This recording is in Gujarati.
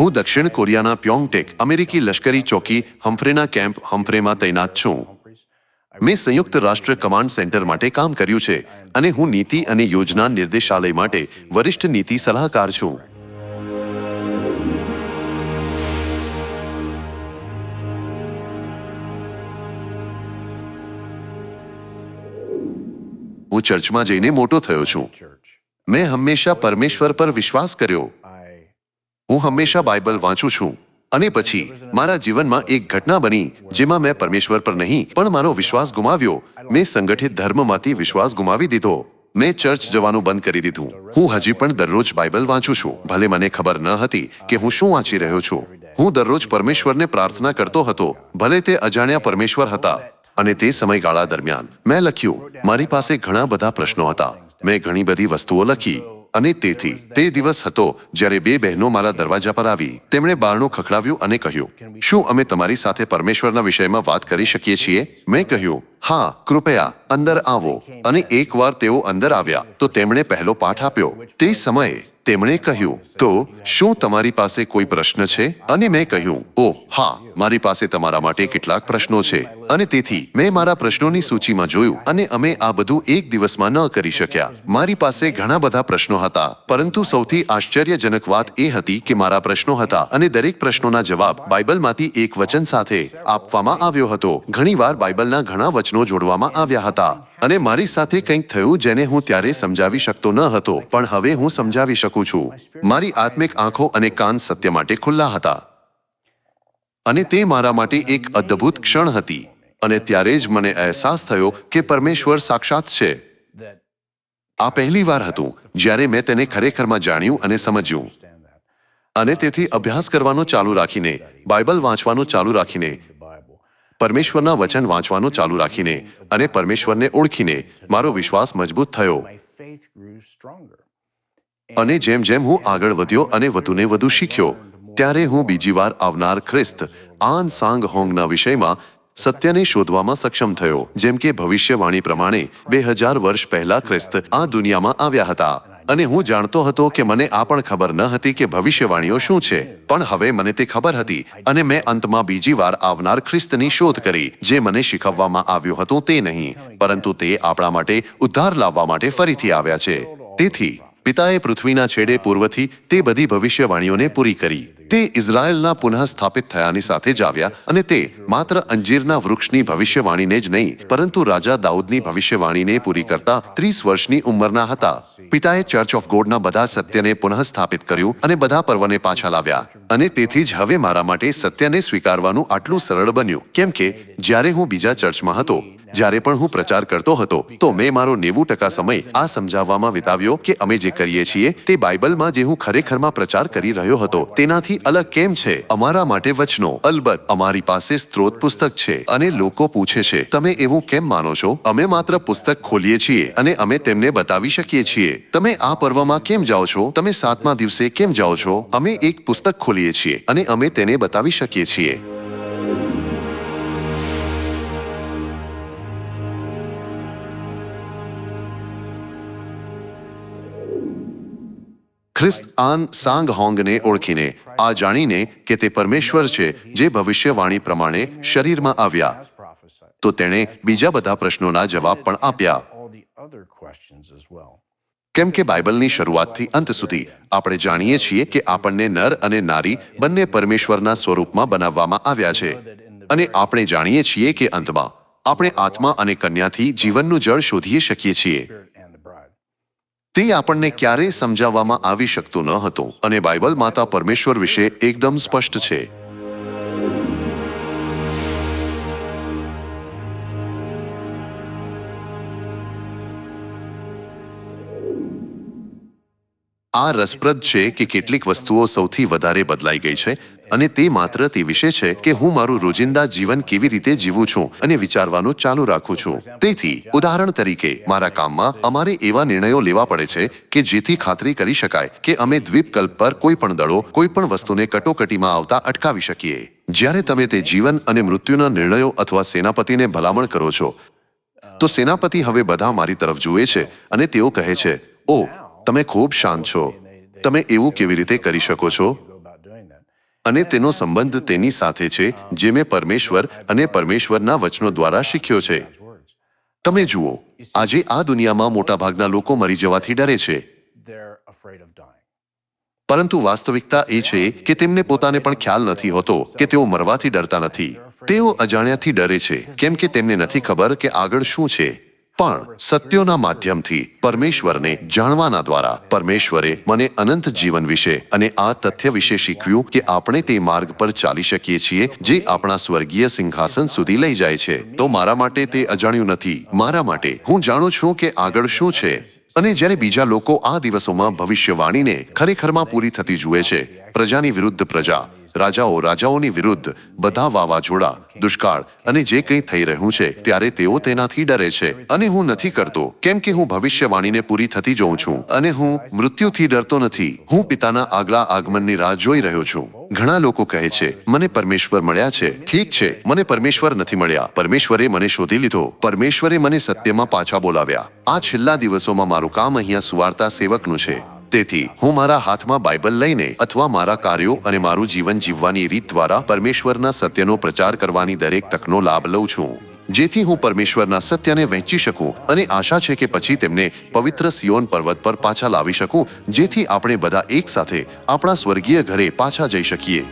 હું દક્ષિણ કોરિયાના પ્યોંગટેક અમેરિકી લશ્કરી ચોકી હમ્ફ્રેના કેમ્પ હમ્ફ્રેમાં તૈનાત છું. મેં સંયુક્ત રાષ્ટ્ર કમાન્ડ સેન્ટર માટે કામ કર્યું છે અને હું નીતિ અને યોજના નિર્દેશાલય માટે વરિષ્ઠ નીતિ સલાહકાર છું. હું ચર્ચમાં જઈને મોટો થયો છું. મેં હંમેશા પરમેશ્વર પર વિશ્વાસ કર્યો. હું હંમેશા બાઇબલ વાંચું છું. અને પછી મારા જીવનમાં એક ઘટના બની જેમાં મેં પરમેશ્વર પર નહીં, પણ મારો વિશ્વાસ ગુમાવ્યો. મેં સંગઠિત ધર્મમાંથી વિશ્વાસ ગુમાવી દીધો. મેં ચર્ચ જવાનું બંધ કરી દીધું. હું હજી પણ દરરોજ બાઇબલ વાંચું છું. ભલે મને ખબર ન હતી કે હું શું વાંચી રહ્યો છું. હું દરરોજ પરમેશ્વરને પ્રાર્થના કરતો હતો, ભલે તે અજાણ્યા પરમેશ્વર હતા. અને તે સમયગાળા દરમિયાન મેં લખ્યું, મારી પાસે ઘણા બધા પ્રશ્નો હતા. મેં ઘણી બધી વસ્તુઓ લખી. અને તેથી તે દિવસ હતો જ્યારે બે બહેનો મારા દરવાજા પર આવી. તેમણે બારણું ખખડાવ્યું અને કહ્યું, શું અમે તમારી સાથે પરમેશ્વરના વિષયમાં વાત કરી શકીએ છીએ? મેં કહ્યું, હા, કૃપયા, અંદર આવો. અને એકવાર તેઓ અંદર આવ્યા, તો તેમણે પહેલો પાઠ આપ્યો. તે સમયે તેમણે કહ્યું, તો શું તમારી પાસે કોઈ પ્રશ્ન છે? અને મેં કહ્યું, ઓ, હા, મારી પાસે તમારા માટે કેટલાક પ્રશ્નો છે. અને તેથી મેં મારા પ્રશ્નોની સૂચિમાં જોયું અને અમે આ બધું એક દિવસમાં ન કરી શક્યા. મારી પાસે ઘણા બધા પ્રશ્નો હતા, પરંતુ સૌથી આશ્ચર્યજનક વાત એ હતી કે મારા પ્રશ્નો હતા અને દરેક પ્રશ્નોના જવાબ બાઇબલમાંથી એક વચન સાથે આપવામાં આવ્યો હતો. ઘણીવાર બાઇબલના ઘણા વચનો જોડવામાં આવ્યા હતા. અને મારી સાથે કંઈક થયું જેને હું ત્યારે સમજાવી શકતો ન હતો, પણ હવે હું સમજાવી શકું છું. મારી આત્મિક આંખો અને કાન સત્ય માટે ખુલ્લા હતા. અને તે મારા માટે એક અદ્ભુત ક્ષણ હતી. અને ત્યારે જ મને અહેસાસ થયો કે પરમેશ્વર સાક્ષાત છે. આ પહેલી વાર હતું, જ્યારે મેં તેને ખરેખરમાં જાણ્યું અને સમજ્યું. અને તેથી અભ્યાસ કરવાનો ચાલુ રાખીને, બાઇબલ વાંચવાનું ચાલુ રાખીને. પરમેશ્વરના વચન વાંચવાનું ચાલુ રાખીને અને પરમેશ્વરને ઓળખીને મારો વિશ્વાસ મજબૂત થયો. અને જેમ જેમ હું આગળ વધ્યો અને વધુને વધુ શીખ્યો ત્યારે હું બીજી વાર આવનાર ખ્રિસ્ત આન સાંગ હોંગના વિષયમાં સત્યને શોધવામાં સક્ષમ થયો. જેમ કે ભવિષ્યવાણી પ્રમાણે બે હજાર વર્ષ પહેલા ખ્રિસ્ત આ દુનિયામાં આવ્યા હતા. અને હું જાણતો હતો કે મને આ પણ ખબર ન હતી કે ભવિષ્યવાણીઓ શું છે. પણ હવે મને તે ખબર હતી અને મેં અંતમાં બીજી વાર આવનાર ખ્રિસ્તની શોધ કરી, જે મને શીખવવામાં આવ્યું હતું તે નહીં, પરંતુ તે આપણા માટે ઉદ્ધાર લાવવા માટે ફરીથી આવ્યા છે. તેથી, પિતાએ પૃથ્વીના છેડે પૂર્વથી તે બધી ભવિષ્યવાણીઓને પૂરી કરી. તે ઇઝરાયલના પુનઃ સ્થાપિત થયાની સાથે જ આવ્યા અને તે માત્ર અંજીરના વૃક્ષની ભવિષ્યવાણીને જ નહીં, પરંતુ રાજા દાઉદની ભવિષ્યવાણીને પૂરી કરતા ત્રીસ વર્ષની ઉંમરના હતા. પિતાએ ચર્ચ ઓફ ગોડના બધા સત્યને પુનઃ સ્થાપિત કર્યું અને બધા પર્વને પાછા લાવ્યા. અને તેથી જ હવે મારા માટે સત્યને સ્વીકારવાનું આટલું સરળ બન્યું. કેમ કે જ્યારે હું બીજા ચર્ચમાં હતો જ્યારે પણ હું પ્રચાર કરતો હતો, તો મેં મારો નેવું ટકા સમય આ સમજાવવામાં વિતાવ્યો કે અમે જે કરીએ છીએ તે બાઇબલમાં જે હું ખરેખરમાં પ્રચાર કરી રહ્યો હતો, તેનાથી અલગ કેમ છે? અમારા માટે વચનો. અલબત્ત, અમારી પાસે સ્ત્રોત પુસ્તક છે અને લોકો પૂછે છે, તમે એવું કેમ માનો છો? અમે માત્ર પુસ્તક ખોલીએ છીએ અને અમે તેમને બતાવી શકીએ છીએ. તમે આ પર્વમાં કેમ જાઓ છો? તમે સાતમા દિવસે કેમ જાઓ છો? અમે એક પુસ્તક ખોલીએ છીએ અને અમે તેને બતાવી શકીએ છીએ. ખ્રિસ્ત આન સાંગ ઓળખીને આ જાણીને કે તે પરમેશ્વર છે જે ભવિષ્યવાણી પ્રમાણે શરીરમાં આવ્યા. તો તેણે બીજા બધા પ્રશ્નોના જવાબ પણ આપ્યા. કેમ કે બાઇબલની શરૂઆતથી અંત સુધી આપણે જાણીએ છીએ કે આપણને નર અને નારી બંને પરમેશ્વરના સ્વરૂપમાં બનાવવામાં આવ્યા છે. અને આપણે જાણીએ છીએ કે અંતમાં આપણે આત્મા અને કન્યાથી જીવનનું જળ શોધી શકીએ છીએ. તે આપણને ક્યારેય સમજાવવામાં આવી શકતું ન હતું. અને બાઇબલ માતા પરમેશ્વર વિશે એકદમ સ્પષ્ટ છે. આ રસપ્રદ છે કે કેટલીક વસ્તુઓ સૌથી વધારે બદલાઈ ગઈ છે અને તે માત્ર તે વિશે છે કે હું મારું રોજિંદા જીવન કેવી રીતે જીવું છું અને વિચારવાનું ચાલુ રાખું છું. તેથી, ઉદાહરણ તરીકે, મારા કામમાં અમારે એવા નિર્ણયો લેવા પડે છે કે જેથી ખાતરી કરી શકાય કે અમે દ્વીપકલ્પ પર કોઈ પણ દળો કોઈ પણ વસ્તુને કટોકટીમાં આવતા અટકાવી શકીએ. જ્યારે તમે તે જીવન અને મૃત્યુના નિર્ણયો અથવા સેનાપતિને ભલામણ કરો છો, તો સેનાપતિ હવે બધા મારી તરફ જુએ છે અને તેઓ કહે છે ઓ તમે ખૂબ શાંત છો તમે એવું કેવી રીતે કરી શકો છો. અને તેનો સંબંધ તેની સાથે છે, જે મેં પરમેશ્વર અને પરમેશ્વરના વચનો દ્વારા શીખ્યો છે તમે જુઓ, આજે આ દુનિયામાં મોટાભાગના લોકો મરી જવાથી ડરે છે. પરંતુ વાસ્તવિકતા એ છે કે તેમને પોતાને પણ ખ્યાલ નથી હોતો કે તેઓ મરવાથી ડરતા નથી તેઓ અજાણ્યાથી ડરે છે, કેમ કે તેમને નથી ખબર કે આગળ શું છે પણ સત્યોના માધ્યમથી પરમેશ્વરને જાણવાના દ્વારા પરમેશ્વરે મને અનંત જીવન વિશે અને આ તથ્ય વિશે શીખવ્યું કે આપણે તે માર્ગ પર ચાલી શકીએ છીએ જે આપણા સ્વર્ગીય સિંહાસન સુધી લઈ જાય છે. તો મારા માટે તે અજાણ્યું નથી. મારા માટે હું જાણું છું કે આગળ શું છે. અને જ્યારે બીજા લોકો આ દિવસોમાં ભવિષ્યવાણીને ખરેખરમાં પૂરી થતી જુએ છે, પ્રજાની વિરુદ્ધ પ્રજા રાજાઓ રાજાઓની વિરુદ્ધ બધા વાવાઝોડા, દુષ્કાળ અને જે કંઈ થઈ રહ્યું છે ત્યારે તેઓ તેનાથી ડરે છે. અને હું નથી કરતો, કેમ કે હું ભવિષ્યવાણીને પૂરી થતી જોઉં છું અને હું મૃત્યુથી ડરતો નથી. હું પિતાના આગલા આગમનની રાહ જોઈ રહ્યો છું. ઘણા લોકો કહે છે, મને પરમેશ્વર મળ્યા છે. ઠીક છે, મને પરમેશ્વર નથી મળ્યા. પરમેશ્વરે મને શોધી લીધો. પરમેશ્વરે મને સત્યમાં પાછા બોલાવ્યા. આ છેલ્લા દિવસોમાં મારું કામ અહીંયા સુવાર્તા સેવકનું છે. તેથી હું મારા હાથમાં બાઇબલ લઈને અથવા મારા કાર્યો અને મારું જીવન જીવવાની રીત દ્વારા પરમેશ્વરના સત્યનો પ્રચાર કરવાની દરેક તકનો લાભ લઉં છું. જેથી હું પરમેશ્વરના સત્યને વહેંચી શકું અને આશા છે કે પછી તેમને પવિત્ર સિયોન પર્વત પર પાછા લાવી શકું, જેથી આપણે બધા એક સાથે આપણા સ્વર્ગીય ઘરે પાછા જઈ શકીએ.